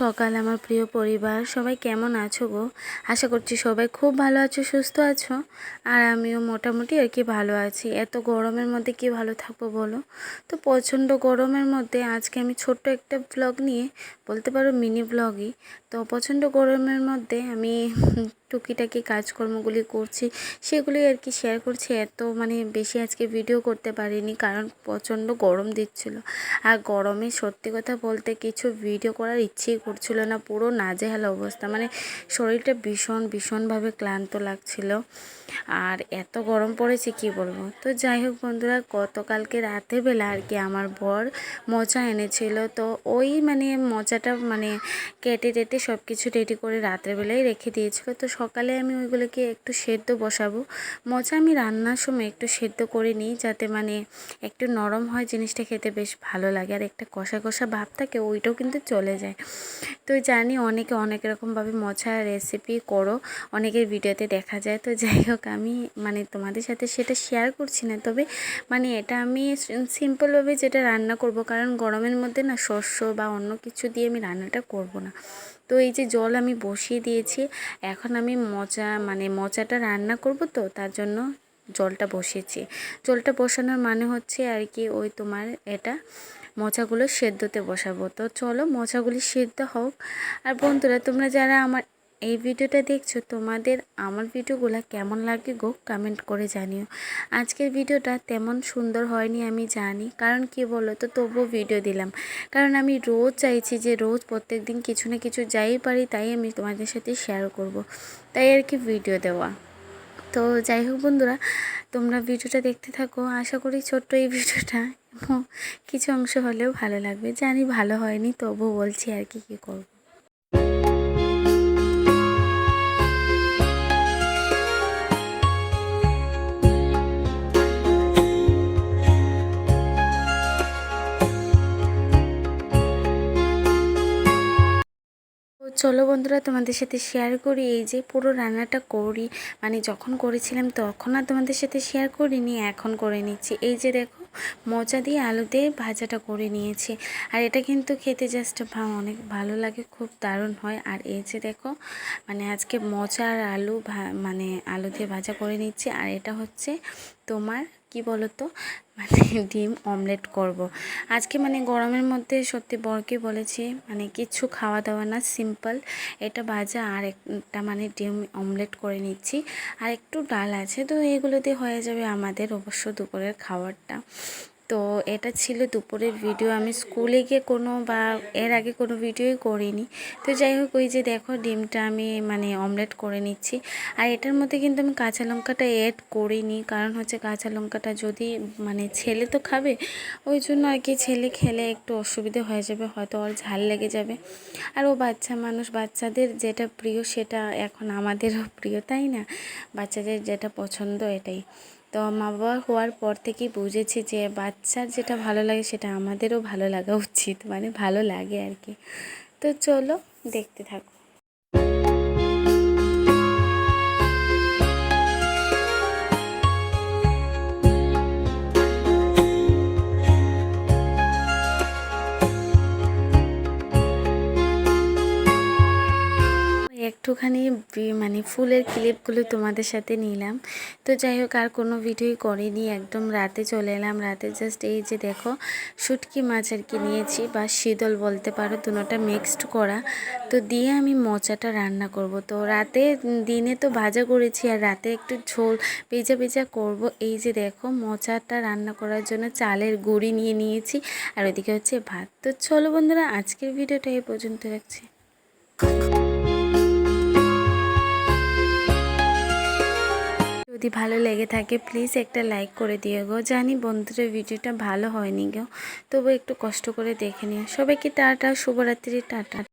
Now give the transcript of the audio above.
সকাল, আমার প্রিয় পরিবার। সবাই কেমন আছো গো? আশা করছি সবাই খুব ভালো আছো, সুস্থ আছো। আর আমিও মোটামুটি আর কি ভালো আছি। এত গরমের মধ্যে কি ভালো থাকব বলো? তো প্রচণ্ড গরমের মধ্যে আজকে আমি ছোট্ট একটা ব্লগ নিয়ে, বলতে পারো মিনি ব্লগই তো প্রচণ্ড গরমের মধ্যে আমি টুকিটাকি কাজকর্মগুলি করছি, সেগুলি আর কি শেয়ার করছি। এত মানে বেশি আজকে ভিডিও করতে পারিনি, কারণ প্রচণ্ড গরম দিচ্ছিল। আর গরমে সত্যি কথা বলতে কিছু ভিডিও করার ইচ্ছেই করছিল না, পুরো নাজেহাল অবস্থা। মানে শরীরটা ভীষণ, ভীষণভাবে ক্লান্ত লাগছিল। আর এত গরম পড়েছে, কি বলব? তো যাই হোক বন্ধুরা, গতকালকে রাতের বেলা আর কি আমার বর মোচা এনেছিল। তো ওই মানে মোচাটা মানে কেটে টেটে সব কিছু রেডি করে রাতের বেলায় রেখে দিয়েছিল। তো সকালে আমি ওইগুলোকে একটু সেদ্ধ বসাবো। মোচা আমি রান্নার সময় একটু সেদ্ধ করে নিই, যাতে মানে একটু নরম হয় জিনিসটা খেতে বেশ ভালো লাগে। আর একটা কষা কষা ভাব থাকে, ওইটাও কিন্তু চলে যায়। তো জানি অনেকে অনেক রকমভাবে মোচা রেসিপি করো, অনেকের ভিডিওতে দেখা যায়। তো যাই হোক, আমি মানে তোমাদের সাথে সেটা শেয়ার করছি না। তবে মানে এটা আমি সিম্পলভাবে যেটা রান্না করব, কারণ গরমের মধ্যে না শস্য বা অন্য কিছু দিয়ে আমি রান্নাটা করব না। তো এই যে জল আমি বসিয়ে দিয়েছি, এখন আমি মোচা মানে মোচাটা রান্না করব তো, তার জন্য জলটা বসিয়েছি। জলটা বসানোর মানে হচ্ছে আর কি ওই তোমার এটা মোচাগুলো সেদ্ধতে বসাবো। তো চলো মোচাগুলি সেদ্ধ হোক। আর বন্ধুরা, তোমরা যারা আমার এই ভিডিওটা দেখছ, তোমাদের আমার ভিডিওগুলো কেমন লাগে গো কমেন্ট করে জানিও। আজকের ভিডিওটা তেমন সুন্দর হয়নি আমি জানি, কারণ কি বলো তো তবুও ভিডিও দিলাম। কারণ আমি রোজ চাইছি যে রোজ প্রত্যেক দিন কিছু না কিছু যাই পারি, তাই আমি তোমাদের সাথে শেয়ার করব। তাই আর কি ভিডিও দেওয়া। তো যাই হোক বন্ধুরা, তোমরা ভিডিওটা দেখতে থাকো। আশা করি ছোট্ট এই ভিডিওটা কিছু অংশ হলেও ভালো লাগবে। জানি ভালো হয়নি, তবুও বলছি আর কি, কী করব। চলো বন্ধুরা, তোমাদের সাথে শেয়ার করি। এই যে পুরো রান্নাটা করি মানে যখন করেছিলাম তখন আর তোমাদের সাথে শেয়ার করিনি, এখন করে নিচ্ছি। এই যে দেখো মোচা দিয়ে আলু দিয়ে ভাজাটা করে নিয়েছি। আর এটা কিন্তু খেতে জাস্ট অনেক ভালো লাগে, খুব দারুণ হয়। আর এই যে দেখো মানে আজকে মোচা আর আলু মানে আলু দিয়ে ভাজা করে নিচ্ছি। আর এটা হচ্ছে তোমার কি বলো তো মানে ডিম অমলেট করব। আজকে মানে গরমের মধ্যে সত্যি বরকে বলেছি মানে কিছু খাওয়া দাওয়া না, সিম্পল। এটা ভাজা আর একটা মানে ডিম অমলেট করে নিচ্ছি। আর একটু ডাল আছে, তো এগুলো দিয়ে হয়ে যাবে আমাদের অবশ্য দুপুরের খাবারটা। তো এটা ছিল দুপুরের ভিডিও আমি স্কুলে গিয়ে কোনো বা এর আগে কোনো ভিডিওই করিনি। তো যাই হোক, ওই যে দেখো ডিমটা আমি মানে অমলেট করে নিচ্ছি। আর এটার মধ্যে কিন্তু আমি কাঁচা লঙ্কাটা অ্যাড করিনি। কারণ হচ্ছে কাঁচা লঙ্কাটা যদি মানে ছেলে তো খাবে, ওই জন্য আর কি ছেলে খেলে একটু অসুবিধে হয়ে যাবে, হয়তো ওর ঝাল লেগে যাবে। আর ও বাচ্চা মানুষ, বাচ্চাদের যেটা প্রিয় সেটা এখন আমাদেরও প্রিয়, তাই না? বাচ্চাদের যেটা পছন্দ এটাই। তো মা বাবা হওয়ার পর থেকেই বুঝেছি যে বাচ্চার যেটা ভালো লাগে সেটা আমাদেরও ভালো লাগা উচিত মানে ভালো লাগে আর কি। তো চলো দেখতে থাকো। একটুখানি মানে ফুলের ক্লিপগুলো তোমাদের সাথে নিলাম। তো যাই হোক, আর কোনো ভিডিওই করিনি, একদম রাতে চলে এলাম। রাতে জাস্ট এই যে দেখো, শুটকি মাছ আর কি নিয়েছি, বা শীতল বলতে পারো, দুটোটা মিক্সড করা। তো দিয়ে আমি মোচাটা রান্না করব। তো রাতে দিনে তো ভাজা করেছি, আর রাতে একটু ঝোল পেঁচা পেঁচা করব। এই যে দেখো, মোচাটা রান্না করার জন্য চালের গুঁড়ি নিয়ে নিয়েছি, আর ওইদিকে হচ্ছে ভাত। তো চলো বন্ধুরা, আজকের ভিডিওটা এই পর্যন্ত রাখছি। যদি ভালো লেগে থাকে প্লিজ একটা লাইক করে দিও গো। জানি বন্ধুদের ভিডিওটা ভালো হয়নি গো। তবু একটু কষ্ট করে দেখে নিও। সবাইকে টাটা, শুভরাত্রি, টাটা।